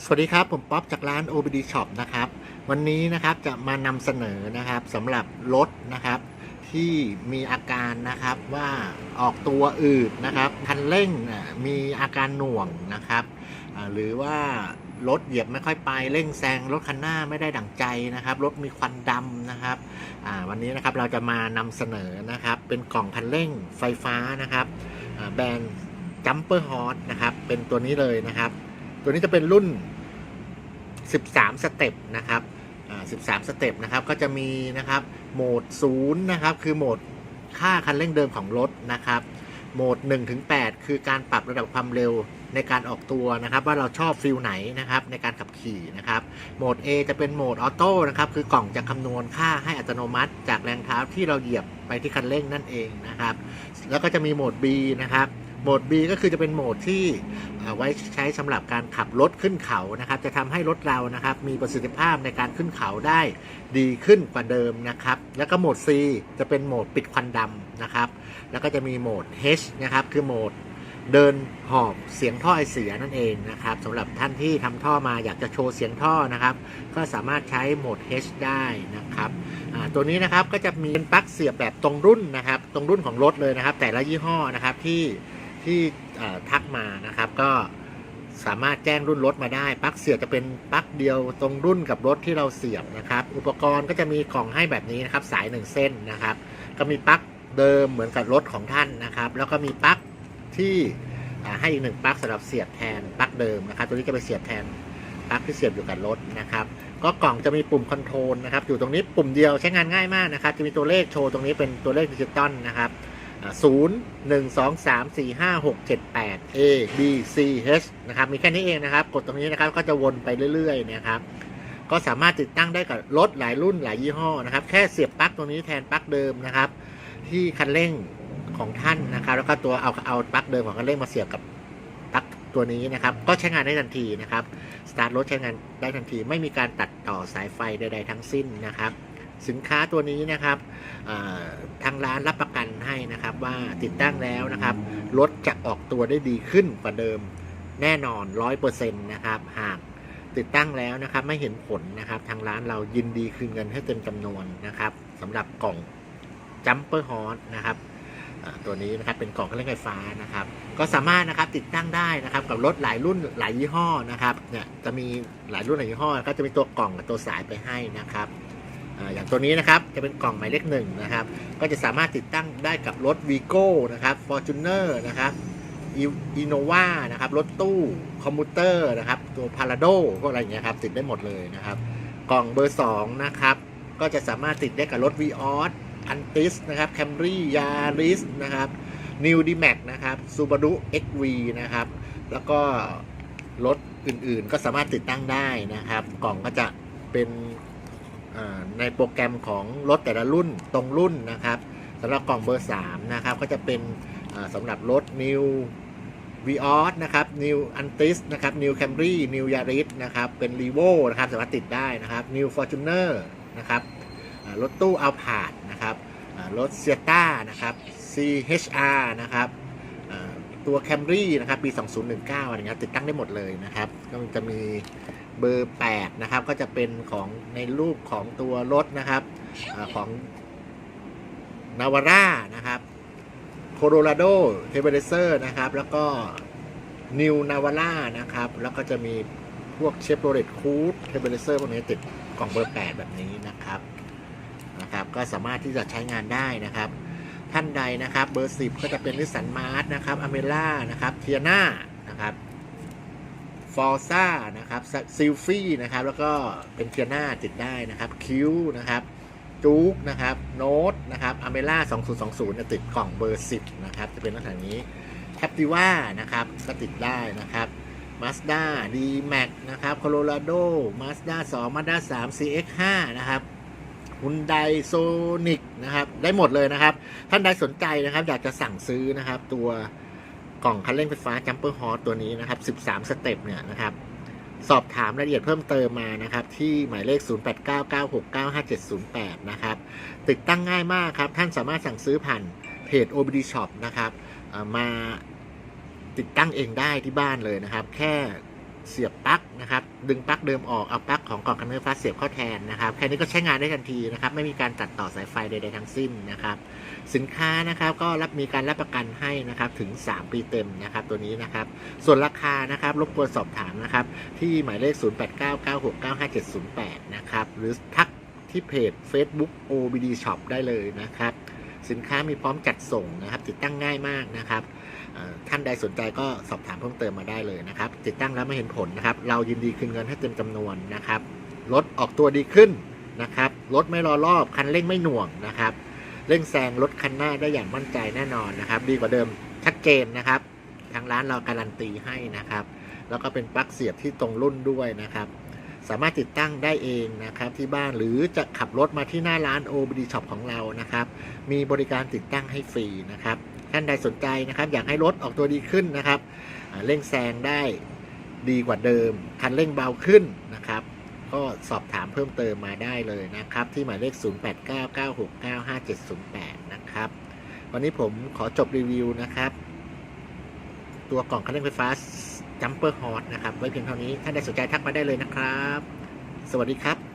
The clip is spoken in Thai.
สวัสดีครับ ผมป๊อปจากร้าน OBD Shop นะครับ วันนี้นะครับจะมานำเสนอนะครับสำหรับรถนะครับ ที่มีอาการนะครับว่าออกตัวอืดนะครับคันเร่งมีอาการหน่วงนะครับหรือว่ารถเหยียบไม่ค่อยไปเร่งแซงรถคันหน้าไม่ได้ดั่งใจนะครับ รถมีควันดำนะครับวันนี้นะครับเราจะมานำเสนอนะครับ เป็นกล่องคันเร่งไฟฟ้านะครับแบรนด์ Jumper Horse นะครับเป็นตัวนี้เลยนะครับ ตัวนี้จะเป็นรุ่น 13 สเต็ปนะครับอ่า13 สเต็ปนะครับ ก็จะมีนะครับโหมด 0 นะครับ คือโหมดค่าคันเร่งเดิมของรถนะครับ โหมด1ถึง8คือการปรับระดับความเร็วในการออกตัวนะครับ ว่าเราชอบฟิลไหนนะครับในการขับขี่นะครับ โหมด A จะเป็นโหมดออโต้นะครับ คือกล่องจะคำนวณค่าให้อัตโนมัติ จากแรงเท้าที่เราเหยียบไปที่คันเร่งนั่นเองนะครับ แล้วก็จะมีโหมด B นะครับ โหมด B ก็คือจะเป็นโหมดที่ไว้ใช้สำหรับการขับรถขึ้นเขานะครับ จะทำให้รถเรานะครับมีประสิทธิภาพในการขึ้นเขาได้ดีขึ้นกว่าเดิมนะครับ แล้วก็โหมด C จะเป็นโหมดปิดควันดำนะครับ แล้วก็จะมีโหมด H นะครับคือโหมดเดินหอบเสียงท่อไอเสียนั่นเองนะครับสำหรับท่านที่ทำท่อมาอยากจะโชว์เสียงท่อนะครับ ก็สามารถใช้โหมด H ได้นะครับตัวนี้นะครับก็จะมีเป็นปลั๊กเสียบแบบตรงรุ่นนะครับ ตรงรุ่นของรถเลยนะครับ แต่ละยี่ห้อนะครับที่ ที่ทักมานะครับ ก็สามารถแจ้งรุ่นรถมาได้ปลั๊กเสียบจะเป็นปลั๊กเดียวตรงรุ่นกับรถที่เราเสียบนะครับ อุปกรณ์ก็จะมีกล่องให้แบบนี้นะครับสายหนึ่งเส้นนะครับ ก็มีปลั๊กเดิมเหมือนกับรถของท่านนะครับ แล้วก็มีปลั๊กที่ให้อีกหนึ่งปลั๊กสำหรับเสียบแทนปลั๊กเดิมนะครับ ตัวนี้จะไปเสียบแทนปลั๊กที่เสียบอยู่กับรถนะครับ ก็กล่องจะมีปุ่มคอนโทรลนะครับ อยู่ตรงนี้ปุ่มเดียวใช้งานง่ายมากนะครับ จะมีตัวเลขโชว์ตรงนี้เป็นตัวเลขดิจิตอลนะครับ ศูนย์หนึ่งสองสามสี่ห้าหกเจ็ดแปด A B C H นะครับ มีแค่นี้เองนะครับ กดตรงนี้นะครับ ก็จะวนไปเรื่อยๆนะครับ ก็สามารถติดตั้งได้กับรถหลายรุ่นหลายยี่ห้อนะครับ แค่เสียบปลั๊กตรงนี้แทนปลั๊กเดิมนะครับ ที่คันเร่งของท่านนะครับ แล้วก็ตัวเอาเอาปลั๊กเดิมของคันเร่งมาเสียบกับปลั๊กตัวนี้นะครับ ก็ใช้งานได้ทันทีนะครับ สตาร์ทรถใช้งานได้ทันที ไม่มีการตัดต่อสายไฟใดๆทั้งสิ้นนะครับ สินค้าตัวนี้นะครับทางร้านรับประกันให้นะครับว่าติดตั้งแล้วนะครับรถจะออกตัวได้ดีขึ้นกว่าเดิมแน่นอน 100%นะครับหากติดตั้งแล้วนะครับไม่เห็นผลนะครับ ทางร้านเรายินดีคืนเงินให้เต็มจำนวนนะครับสำหรับกล่อง Jumper Horse นะครับตัวนี้นะครับเป็นกล่องเครื่องไฟฟ้านะครับ ก็สามารถนะครับติดตั้งได้นะครับกับรถหลายรุ่นหลายยี่ห้อนะครับเนี่ยจะมีหลายรุ่นหลายยี่ห้อก็จะมีตัวกล่องกับตัวสายไปให้นะครับ อย่างตัวนี้นะครับจะเป็นกล่องหมายเลขหนึ่งนะครับ ก็จะสามารถติดตั้งได้กับรถ v ีโก้นะครับ Fortuner นะครับอีโนวานะครับ รถตู้คอมมูเตอร์นะครับ ตัวพาราโดพวกอะไรอย่างเงี้ยครับ ติดได้หมดเลยนะครับ กล่องเบอร์ 2 นะครับ ก็จะสามารถติดได้กับรถ v ีออสอันติสนะครับแคมรี่ยาริสนะครับ New d m a x นะครับ Subaru XV นะครับ แล้วก็รถอื่นๆ ก็สามารถติดตั้งได้นะครับ กล่องก็จะเป็น ในโปรแกรมของรถแต่ละรุ่นตรงรุ่นนะครับสำหรับกล่องเบอร์ 3 นะครับ ก็จะเป็นสำหรับรถ New v ีออสนะครับ New Antis นะครับ New Camry New Yaris นะครับ เป็น r e v o นะครับ สามารถติดได้นะครับ New Fortuner นะครับรถตู้ a l p a r d นะครับรถ s i e t a นะครับ CHR นะครับ ตัว Camry นะครับปี 2019อะไรเงี้ยติดตั้งได้หมดเลยนะครับ ก็จะมีเบอร์ 8 นะครับ ก็จะเป็นของในรูปของตัวรถนะครับอของ Navara นะครับ Colorado t e r b r a c e r นะครับ แล้วก็ New Navara นะครับ แล้วก็จะมีพวก Chevrolet Cruze t e r b r a c e r พวกนี้ติดกล่องเบอร์ 8 แบบนี้นะครับนะครับ ก็สามารถที่จะใช้งานได้นะครับ ท่านใดนะครับ เบอร์ 10 ก็จะเป็นนิสสันมาร์ s นะครับอเมล่านะครับเทียนานะครับฟอร์ซ่านะครับซิลฟี่นะครับแล้วก็เป็นเทียนาติดได้นะครับคิวนะครับจู๊กนะครับโน้ตนะครับอเมล่า2020เนี่ยติดกล่องเบอร์ 10 นะครับ จะเป็นลักษณะนี้แคปติว่านะครับก็ติดได้นะครับ Mazda D-Max นะครับ Colorado Mazda 2 Mazda 3 CX5 นะครับ ฮุนไดโซนิกนะครับ ได้หมดเลยนะครับ ท่านใดสนใจนะครับ อยากจะสั่งซื้อนะครับ ตัวกล่องคันเร่งไฟฟ้า Jumper Horse ตัวนี้นะครับ 13 สเต็ปเนี่ยนะครับสอบถามรายละเอียดเพิ่มเติมมานะครับ ที่หมายเลข 0899695708 นะครับ ติดตั้งง่ายมากครับ ท่านสามารถสั่งซื้อผ่านเพจ OBD Shop นะครับมาติดตั้งเองได้ที่บ้านเลยนะครับ แค่ เสียบปลั๊กนะครับ ดึงปลั๊กเดิมออกเอาปลั๊กของกล่องคันเนอร์ฟ้าเสียบเข้าแทนนะครับแค่นี้ก็ใช้งานได้ทันทีนะครับ ไม่มีการตัดต่อสายไฟใดๆทั้งสิ้นนะครับ สินค้านะครับก็รับมีการรับประกันให้นะครับถึง 3 ปีเต็มนะครับ ตัวนี้นะครับ ส่วนราคานะครับรบกวนสอบถามนะครับ ที่หมายเลข 0899695708 นะครับ หรือทักที่เพจ Facebook OBD Shop ได้เลยนะครับ สินค้ามีพร้อมจัดส่งนะครับ ติดตั้งง่ายมากนะครับ ท่านใดสนใจก็สอบถามเพิ่มเติมมาได้เลยนะครับ ติดตั้งแล้วไม่เห็นผลนะครับ เรายินดีคืนเงินให้เต็มจำนวนนะครับรถออกตัวดีขึ้นนะครับรถไม่รอรอบคันเร่งไม่หน่วงนะครับเร่งแซงรถคันหน้าได้อย่างมั่นใจแน่นอนนะครับ ดีกว่าเดิมชัดเจนนะครับ ทางร้านเราการันตีให้นะครับ แล้วก็เป็นปลั๊กเสียบที่ตรงรุ่นด้วยนะครับ สามารถติดตั้งได้เองนะครับที่บ้านหรือจะขับรถมาที่หน้าร้าน OBD Shop ของเรานะครับ มีบริการติดตั้งให้ฟรีนะครับ ท่านใดสนใจนะครับ อยากให้รถออกตัวดีขึ้นนะครับเร่งแซงได้ดีกว่าเดิม คันเร่งเบาขึ้นนะครับ ก็สอบถามเพิ่มเติมมาได้เลยนะครับ ที่หมายเลข 0899695708 นะครับ วันนี้ผมขอจบรีวิวนะครับ ตัวกล่องคันเร่งไฟฟ้า Jumper Hot นะครับ ไว้เพียงเท่านี้ ท่านใดสนใจทักมาได้เลยนะครับ สวัสดีครับ